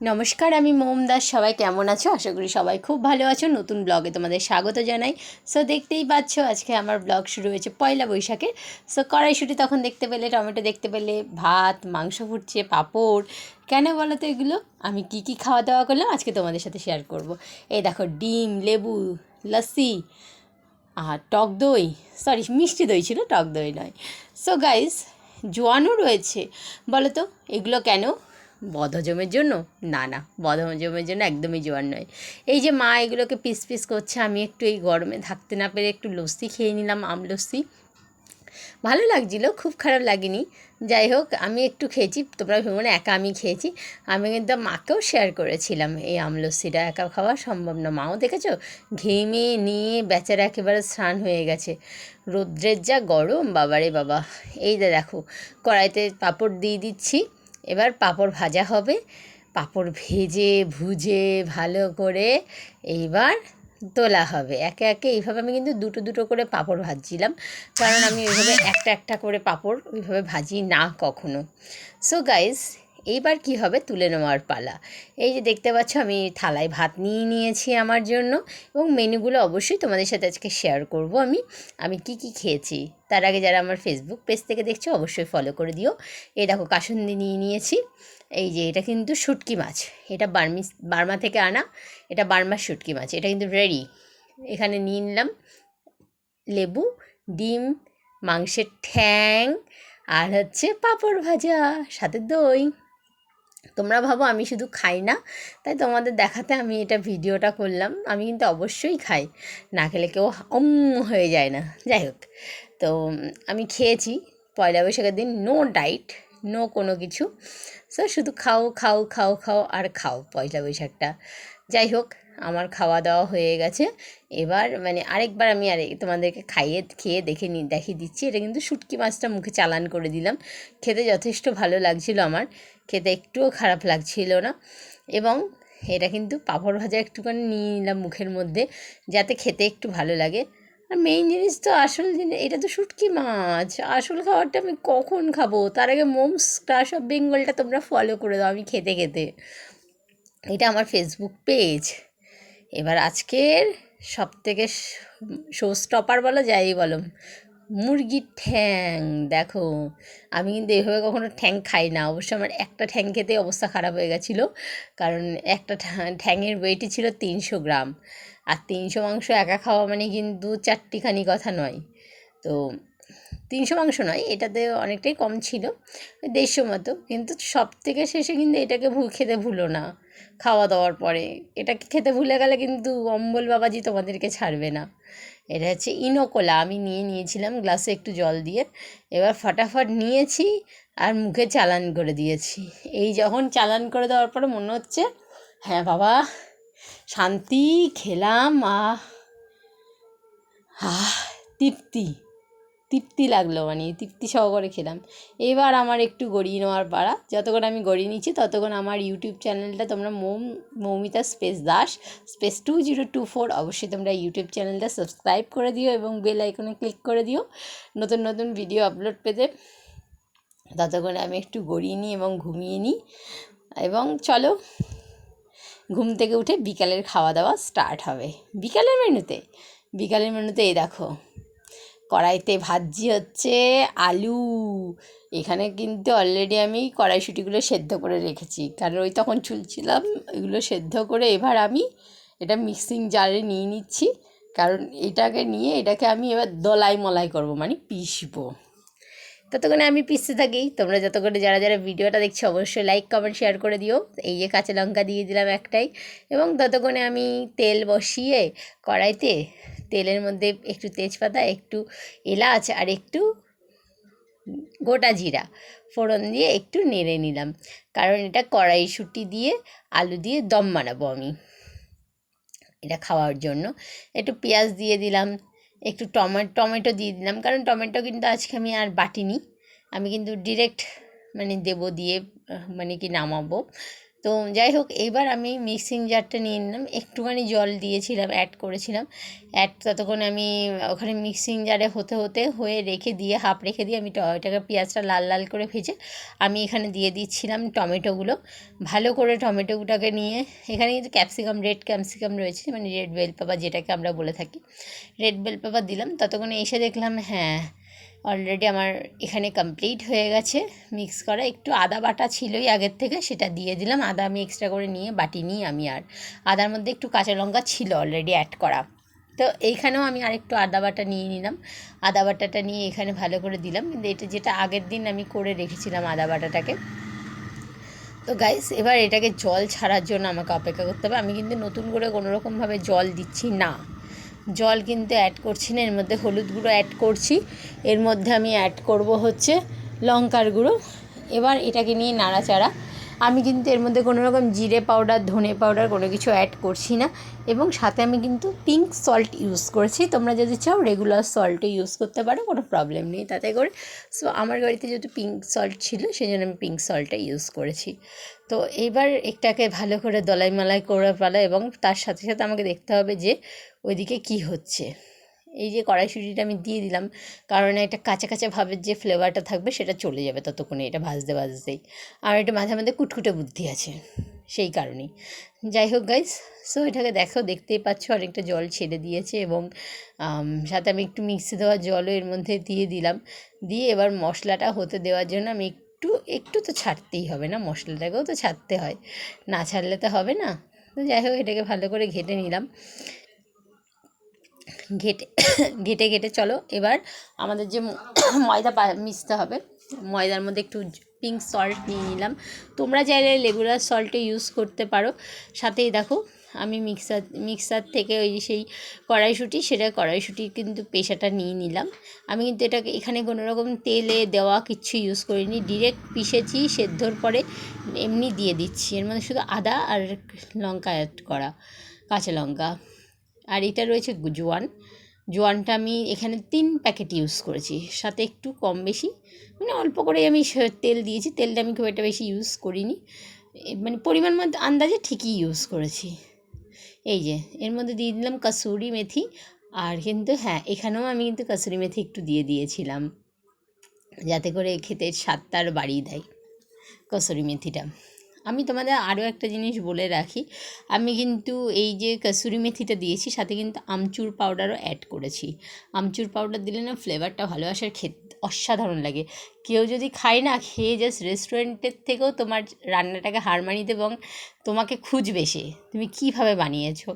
নমস্কার, আমি মোম দাস। সবাই কেমন আছো? আশা করি সবাই খুব ভালো আছো। নতুন ব্লগে তোমাদের স্বাগত জানাই। সো দেখতেই পাচ্ছ, আজকে আমার ব্লগ শুরু হয়েছে পয়লা বৈশাখে সো কড়াইশুটি তখন দেখতে পেলে, টমেটো দেখতে পেলে, ভাত, মাংস ফুটছে, পাঁপড়। কেন বলো তো এগুলো? আমি কি কি খাওয়া দাওয়া করলাম? আজকে তোমাদের সাথে শেয়ার করব। এই দেখো, ডিম, লেবু, লস্যি আর টক দই। সরি মিষ্টি দই ছিল, টক দই নয়। সো গাইস জোয়ানও রয়েছে। বলো তো, এগুলো কেন? বদহজমের জন্য? না না, বদহজমের জন্য একদমই জোয়ার নয়। এই যে মা এগুলোকে পিস পিস করছে, আমি একটু এই গরমে থাকতে না পেরে একটু লস্যি খেয়ে নিলাম, আম লস্যি। ভালো লাগছিল, খুব খারাপ লাগেনি। যাই হোক, আমি একটু খেয়েছি, তোমরা ভেবো না, একা আমি খেয়েছি। আমি কিন্তু মাকেও শেয়ার করেছিলাম, এই আমলস্যিটা একা খাওয়া সম্ভব না। মাও দেখেছ, ঘেমে নিয়ে বেচারা একেবারে স্নান হয়ে গেছে। রৌদ্রের যা গরম, বাবারে বাবা। এই যে দেখো, কড়াইতে পাঁপড় দিয়ে দিচ্ছি। এবার পাঁপড় ভাজা হবে। পাঁপড় ভেজে, ভুজে, ভালো করে এইবার তোলা হবে। একে একে এইভাবে আমি কিন্তু দুটো দুটো করে পাঁপড় ভাজছিলাম। কারণ আমি ওইভাবে একটা একটা করে পাঁপড় ওইভাবে ভাজি না কখনো। সো গাইজ এইবার কি হবে তুলে নেওয়ার পালা। এই যে দেখতে পাচ্ছ, আমি থালায় ভাত নিয়ে নিয়েছি আমার জন্য এবং মেনুগুলো অবশ্যই তোমাদের সাথে আজকে শেয়ার করব আমি। আমি কি কি খেয়েছি তার আগে যারা আমার ফেসবুক পেজ থেকে দেখছ অবশ্যই ফলো করে দিও। এই দেখো কাসুন্দি নিয়ে নিয়েছি। এই যে এটা কিন্তু শুটকি মাছ। এটা বার্মিস বার্মা থেকে আনা। এটা বার্মার শুটকি মাছ। এটা কিন্তু রেডি এখানে নিয়ে নিলাম লেবু, ডিম, মাংসের ঠ্যাং আর হচ্ছে পাঁপড় ভাজা, সাথে দই। তোমরা ভাবো আমি শুধু খাই না। তাই তোমাদের দেখাতে আমি এটা ভিডিওটা করলাম। আমি কিন্তু অবশ্যই খাই। না খেলে কেউ অম হয়ে যায় না। যাই হোক। তো আমি খেয়েছি। পয়লা বৈশাখের দিন নো ডাইট নো কোনো কিছু। সো শুধু খাও খাও খাও খাও আর খাও পয়লা বৈশাখটা। যাই হোক, আমার খাওয়া দাওয়া হয়ে গেছে। এবার মানে আরেকবার আমি আরে তোমাদেরকে খাইয়ে, খেয়ে দেখে নি, দেখিয়ে দিচ্ছি। এটা কিন্তু শুটকি মাছটা মুখে চালান করে দিলাম। খেতে যথেষ্ট ভালো লাগছিল আমার। খেতে একটুও খারাপ লাগছিল না। এবং এটা কিন্তু পাঁপড় ভাজা একটুখানি নিয়ে নিলাম মুখের মধ্যে, যাতে খেতে একটু ভালো লাগে। আর মেইন জিনিস তো আসল জিনিস, এটা তো শুটকি মাছ। আসল খাবারটা আমি কখন খাব? তার আগে মোমস ক্রাশ অফ বেঙ্গলটা তোমরা ফলো করে দাও, আমি খেতে খেতে। এটা আমার ফেসবুক পেজ এবার আজকের সব থেকে শো স্টপার বলো যাই বলো, মুরগির ঠ্যাং। দেখো, আমি কিন্তু এভাবে কখনো ঠ্যাং খাই না। অবশ্য আমার একটা ঠ্যাং খেতে অবস্থা খারাপ হয়ে গেছিল, কারণ একটা ঠ্যাংয়ের ওয়েটই ছিল তিনশো গ্রাম। আর তিনশো মাংস একা খাওয়া মানে কিন্তু চারটিখানি কথা নয়। তো তিনশো মাংস নয়, এটাতে অনেকটাই কম ছিল, দেড়শো মতো। কিন্তু সব থেকে শেষে কিন্তু এটাকে ভু, খেতে ভুলো না, খাওয়া দাওয়ার পরে। এটাকে খেতে ভুলে গেলে কিন্তু অম্বল বাবাজি তোমাদেরকে ছাড়বে না। এটা হচ্ছে ইনোকোলা, আমি নিয়ে নিয়েছিলাম গ্লাসে একটু জল দিয়ে। এবার ফটাফট নিয়েছি আর মুখে চালান করে দিয়েছি। এই যখন চালান করে দেওয়ার পরে মনে হচ্ছে হ্যাঁ বাবা, শান্তি, খেলাম, আহ আহ, তৃপ্তি। তৃপ্তি লাগল মানে তৃপ্তি সহকারে খেলাম। এবার আমার একটু গড়িয়ে নেওয়ার পাড়া যতক্ষণ আমি গড়িয়ে নিচ্ছি, ততক্ষণ আমার ইউটিউব চ্যানেলটা তোমরা মোম, Moumita space Das, space two zero two four অবশ্যই তোমরা ইউটিউব চ্যানেলটা সাবস্ক্রাইব করে দিও এবং বেল আইকনে ক্লিক করে দিও। নতুন নতুন ভিডিও আপলোড পেতে ততক্ষণে আমি একটু গড়িয়ে নিই এবং ঘুমিয়ে নিই। এবং চলো, ঘুম থেকে উঠে বিকালের খাওয়া দাওয়া স্টার্ট হবে। বিকালের মেনুতে বিকালের মেনুতে এই দেখো। কড়াইতে ভাজি হচ্ছে আলু। এখানে কিন্তু অলরেডি আমি কড়াইশুটিগুলো সেদ্ধ করে রেখেছি। কারণ ওই তখন চুলছিলাম, এগুলো সেদ্ধ করে এবার আমি এটা মিক্সিং জারে নিয়ে নিচ্ছি। কারণ এটাকে নিয়ে এটাকে আমি এবার দলাই মলাই করব মানে পিসবো ততক্ষণে আমি পিসতে থাকি। তোমরা যতক্ষণে যারা যারা ভিডিওটা দেখছ, অবশ্যই লাইক কমেন্ট শেয়ার করে দিও। এই যে কাঁচা লঙ্কা দিয়ে দিলাম একটাই। এবং ততক্ষণে আমি তেল বসিয়ে কড়াইতে তেলের মধ্যে একটু তেজপাতা, একটু এলাচ আর একটু গোটা জিরা ফোড়ন দিয়ে একটু নেড়ে নিলাম। কারণ এটা কড়াইশুঁটি দিয়ে আলু দিয়ে দম বানাবো আমি এটা খাওয়ার জন্য। একটু পেঁয়াজ দিয়ে দিলাম, একটু টমেটো টমেটো দিয়ে দিলাম। কারণ টমেটো কিন্তু আজকে আমি আর বাটিনি। আমি কিন্তু ডিরেক্ট মানে দেবো দিয়ে মানে কি নামাবো। তো যাই হোক, এবার আমি মিক্সিং জারটা নিয়ে নিলাম। একটুখানি জল দিয়েছিলাম অ্যাড করেছিলাম। অ্যাড ততক্ষণ আমি ওখানে মিক্সিং জারে হতে হতে হয়ে রেখে দিয়ে হাফ রেখে দিয়ে আমি ওটাকে পেঁয়াজটা লাল লাল করে ভেজে আমি এখানে দিয়ে দিচ্ছিলাম টমেটোগুলো। ভালো করে টমেটোটাকে নিয়ে, এখানে কিন্তু ক্যাপসিকাম রেড ক্যাপসিকাম রয়েছে মানে রেড বেল পেপার যেটাকে আমরা বলে থাকি। রেড বেল পেপার দিলাম, ততক্ষণে এসে দেখলাম হ্যাঁ অলরেডি আমার এখানে কমপ্লিট হয়ে গেছে। মিক্স করা একটু আদা বাটা ছিলই আগের থেকে, সেটা দিয়ে দিলাম। আদা আমি এক্সট্রা করে নিয়ে, বাটি নিই আমি আর আদার মধ্যে একটু কাঁচা লঙ্কা ছিল অলরেডি অ্যাড করা। তো এইখানেও আমি আরেকটু আদা বাটা নিয়ে নিলাম। আদা বাটাটা নিয়ে এখানে ভালো করে দিলাম। কিন্তু এটা যেটা আগের দিন আমি করে রেখেছিলাম আদা বাটাটাকে। তো গাইস এবার এটাকে জল ছাড়ার জন্য আমাকে অপেক্ষা করতে হবে। আমি কিন্তু নতুন করে কোনো রকমভাবে জল দিচ্ছি না। জল কিন্তু অ্যাড করছি না, এর মধ্যে হলুদ গুঁড়ো অ্যাড করছি। এর মধ্যে আমি অ্যাড করব হচ্ছে লঙ্কার গুঁড়ো। এবার এটাকে নিয়ে নাড়াচাড়া আমি কিন্তু এর মধ্যে কোনো রকম জিরে পাউডার, ধনে পাউডার কোনো কিছু অ্যাড করছি না। এবং সাথে আমি কিন্তু পিঙ্ক সল্ট ইউজ করেছি। তোমরা যদি চাও রেগুলার সল্টও ইউজ করতে পারো, কোনো প্রবলেম নেই তাতে করে। সো আমার বাড়িতে যেহেতু পিঙ্ক সল্ট ছিল সেই জন্য আমি পিঙ্ক সল্টটা ইউজ করেছি। তো এবার এটাকে ভালো করে দলাই মালাই করে ফেলা এবং তার সাথে সাথে আমাকে দেখতে হবে যে ওইদিকে কি হচ্ছে। এই যে কড়াইশুঁটিটা আমি দিয়ে দিলাম, কারণ এটা কাঁচা কাঁচা ভাবের যে ফ্লেভারটা থাকবে সেটা চলে যাবে ততক্ষণে, এটা ভাজতে ভাজতেই। আর এটা মাঝে মাঝে কুটকুটে বুদ্ধি আছে, সেই কারণেই। যাই হোক গাইস সো এটাকে দেখো, দেখতেই পাচ্ছ অনেকটা জল ছেড়ে দিয়েছে এবং সাথে আমি একটু মিক্সি দেওয়া জলও এর মধ্যে দিয়ে দিলাম। দিয়ে এবার মশলাটা হতে দেওয়ার জন্য আমি একটু একটু তো ছাড়তেই হবে না, মশলাটাকেও তো ছাড়তে হয়। না ছাড়লে তো হবে না। তো যাই হোক, এটাকে ভালো করে ঘেটে নিলাম। ঘেটে ঘেটে ঘেটে, চলো এবার আমাদের যে ময়দা মিশতে হবে। ময়দার মধ্যে একটু পিঙ্ক সল্ট নিয়ে নিলাম। তোমরা চাইলে রেগুলার সল্টও ইউজ করতে পারো। সাথেই দেখো, আমি মিক্সার মিক্সার থেকে ওই সেই কড়াইশুঁটি, সেটা কড়াইশুঁটি কিন্তু পেশাটা নিয়ে নিলাম। আমি কিন্তু এটাকে, এখানে কোনো রকম তেলে দেওয়া কিচ্ছু ইউজ করিনি। ডিরেক্ট পিষেছি, সেদ্ধর পরে এমনি দিয়ে দিচ্ছি। এর মধ্যে শুধু আদা আর লঙ্কা অ্যাড করা, কাঁচা লঙ্কা। আর এটা রয়েছে জোয়ান জোয়ানটা আমি এখানে তিন প্যাকেট ইউজ করেছি। সাথে একটু কম বেশি। মানে অল্প করে আমি তেল দিয়েছি। তেলটা আমি খুব একটা বেশি ইউজ করিনি। মানে পরিমাণ মধ্যে আন্দাজে ঠিকই ইউজ করেছি। এই যে, এর মধ্যে দিয়ে দিলাম কাসুরি মেথি। আর কিন্তু হ্যাঁ এখানেও আমি কিন্তু কাসুরি মেথি একটু দিয়ে দিয়েছিলাম। যাতে করে খেতে স্বাদটা আরও বাড়িয়ে দেয় কসুরি মেথিটা। আমি তোমাদের আরও একটা জিনিস বলে রাখি। আমি কিন্তু এই যে কসুরি মেথিটা দিয়েছি, সাথে কিন্তু আমচুর পাউডারও অ্যাড করেছি। আমচুর পাউডার দিলে না ফ্লেভারটা ভালো আসে আর খেতে, অসাধারণ লাগে। কেউ যদি খায় না, খেয়ে জাস্ট রেস্টুরেন্টের থেকেও তোমার রান্নাটাকে হার দেবে এবং তোমাকে খুঁজবে সে। তুমি কীভাবে বানিয়েছো?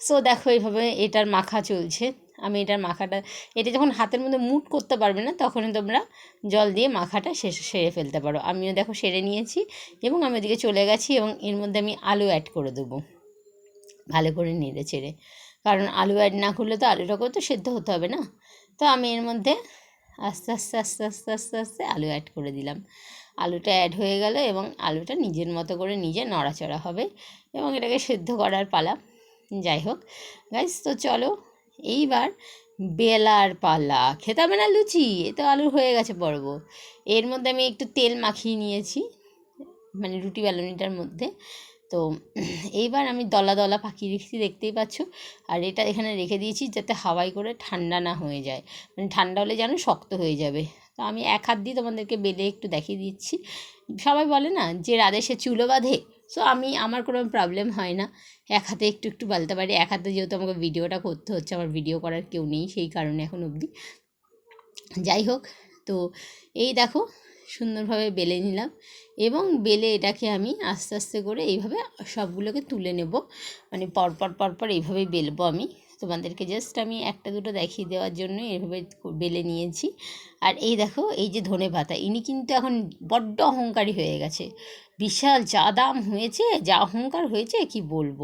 সো দেখো, এইভাবে এটার মাখা চলছে। আমি এটার মাখাটা, এটা যখন হাতের মধ্যে মুট করতে পারবে না, তখনই তোমরা জল দিয়ে মাখাটা শেষ, সেরে ফেলতে পারো। আমিও দেখো সেরে নিয়েছি এবং আমি ওদিকে চলে গেছি এবং এর মধ্যে আমি আলু অ্যাড করে দেবো, ভালো করে নেড়ে চেড়ে। কারণ আলু অ্যাড না করলে তো আলুটাকেও তো সেদ্ধ হতে হবে না? তো আমি এর মধ্যে আস্তে আস্তে আস্তে আস্তে আস্তে আস্তে আলু অ্যাড করে দিলাম। আলুটা অ্যাড হয়ে গেল এবং আলুটা নিজের মতো করে নিজে নড়াচড়া হবে এবং এটাকে সেদ্ধ করার পালা। যাই হোক গাইস তো চলো এইবার বেলার পালা। খেতে হবে না লুচি? এ তো আলুর হয়ে গেছে পর্ব। এর মধ্যে আমি একটু তেল মাখিয়ে নিয়েছি মানে রুটি বেলনিটার মধ্যে। তো এইবার আমি দলা দলা পাকিয়ে রেখেছি, দেখতেই পাচ্ছ। আর এটা এখানে রেখে দিয়েছি যাতে হাওয়াই করে ঠান্ডা না হয়ে যায়। মানে ঠান্ডা হলে যেন শক্ত হয়ে যাবে। তো আমি এক হাত দিয়ে তোমাদেরকে বেলে একটু দেখিয়ে দিচ্ছি। সবাই বলে না যে রাধে সে চুলো বাঁধে? সো আমি, আমার কোনো প্রবলেম হয় না। এক হাতে একটু একটু বালতে পারি। এক হাতে যেহেতু আমাকে ভিডিওটা করতে হচ্ছে, আমার ভিডিও করার কেউ নেই সেই কারণে এখন অবধি। যাই হোক, তো এই দেখো, সুন্দরভাবে বেলে নিলাম এবং বেলে এটাকে আমি আস্তে আস্তে করে এইভাবে সবগুলোকে তুলে নেব। মানে পরপর পরপর এইভাবেই বেলবো আমি। তোমাদেরকে জাস্ট আমি একটা দুটো দেখিয়ে দেওয়ার জন্য এভাবে বেলে নিয়েছি। আর এই দেখো, এই যে ধনে পাতা ইনি কিন্তু এখন বড্ড অহংকারী হয়ে গেছে। বিশাল যা দাম হয়েছে, যা অহংকার হয়েছে, কি বলব?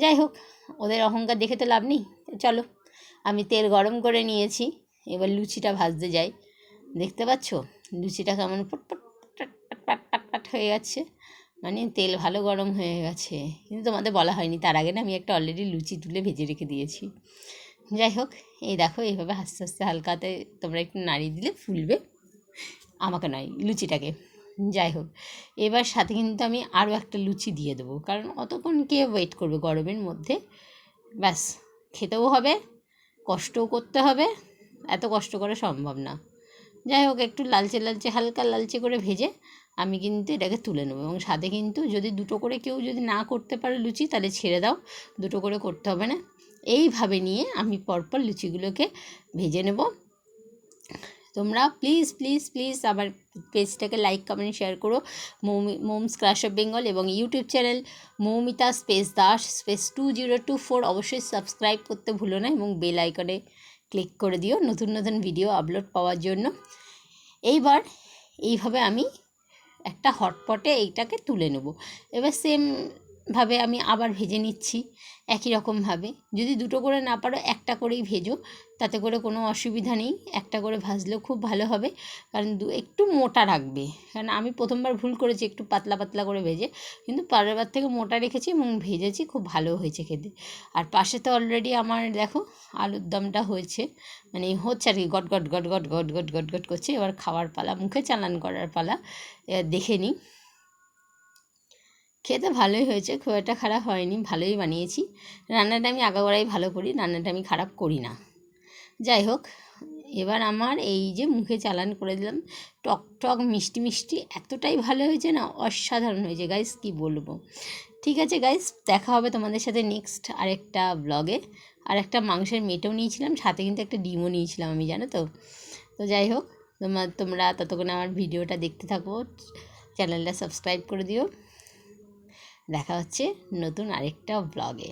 যাই হোক, ওদের অহংকার দেখে তো লাভ নেই। চলো, আমি তেল গরম করে নিয়েছি, এবার লুচিটা ভাজতে যাই। দেখতে পাচ্ছ? লুচিটা কেমন পটপট পাট পাট পাট পাট হয়ে যাচ্ছে মানে তেল ভালো গরম হয়ে গেছে। কিন্তু তোমাদের বলা হয়নি, তার আগে না আমি একটা অলরেডি লুচি তুলে ভেজে রেখে দিয়েছি। যাই হোক, এই দেখো, এইভাবে আস্তে আস্তে হালকাতে তোমরা একটু নাড়িয়ে দিলে ফুলবে। আমাকে নয়, লুচিটাকে। যাই হোক, এবার সাথে কিন্তু আমি আরও একটা লুচি দিয়ে দেবো। কারণ অতক্ষণ কে ওয়েট করবে গরমের মধ্যে? ব্যাস, খেতেও হবে, কষ্টও করতে হবে, এত কষ্ট করা সম্ভব না। যাই হোক, একটু লালচে লালচে, হালকা লালচে করে ভেজে আমি কিন্তু এটাকে তুলে নেব এবং সাথে কিন্তু যদি দুটো করে কেউ যদি না করতে পারে লুচি, তাহলে ছেড়ে দাও, দুটো করে করতে হবে না। এইভাবে নিয়ে আমি পরপর লুচিগুলোকে ভেজে নেব। তোমরা প্লিজ প্লিজ প্লিজ আমার পেজটাকে লাইক কমেন্ট শেয়ার করো। Moumi, moms class of Bengal এবং YouTube channel Moumita space Das space two zero two four অবশ্যই সাবস্ক্রাইব করতে ভুলো না এবং বেল আইকনে ক্লিক করে দিও নতুন নতুন ভিডিও আপলোড পাওয়ার জন্য। এইবার এইভাবে আমি একটা হটপটে এইটাকে তুলে নেব। এবার সেমভাবে আমি আবার ভেজে নিচ্ছি একই রকমভাবে যদি দুটো করে না পারো, একটা করেই ভেজো। তাতে করে কোনো অসুবিধা নেই। একটা করে ভাজলেও খুব ভালো হবে। কারণ দু, একটু মোটা রাখবে। কারণ আমি প্রথমবার ভুল করেছি একটু পাতলা পাতলা করে ভেজে। কিন্তু পরের বার থেকে মোটা রেখেছি এবং ভেজেছি, খুব ভালো হয়েছে খেতে। আর পাশে তো অলরেডি আমার দেখো, আলুর দমটা হয়েছে। মানে হচ্ছে আর কি, got got got got got got got got করছে। এবার খাওয়ার পালা, মুখে চালান করার পালা দেখে নিই। খেতে ভালোই হয়েছে, খুব একটা খারাপ হয়নি, ভালোই বানিয়েছি। রান্নাটা আমি আগাগোড়াই ভালো করি, রান্নাটা আমি খারাপ করি না। যাই হোক, এবার আমার এই যে মুখে চালান করে দিলাম, টক টক মিষ্টি মিষ্টি, এতটাই ভালো হয়েছে না, অসাধারণ হয়েছে। গাইস কি বলব? ঠিক আছে গাইস দেখা হবে তোমাদের সাথে নেক্সট আরেকটা ব্লগে আর একটা মাংসের মেটেও নিয়েছিলাম, সাথে কিন্তু একটা ডিমও নিয়েছিলাম আমি, জানো তো? তো যাই হোক তোমার তোমরা ততক্ষণে আমার ভিডিওটা দেখতে থাকো চ্যানেলটা সাবস্ক্রাইব করে দিও। দেখা হচ্ছে নতুন আরেকটা ব্লগে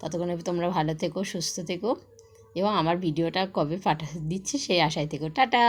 ততক্ষণে তোমরা ভালো থেকো, সুস্থ থেকো এবং আমার ভিডিওটা কবে পাঠা দিচ্ছে সেই আশায় থেকো। টাটা!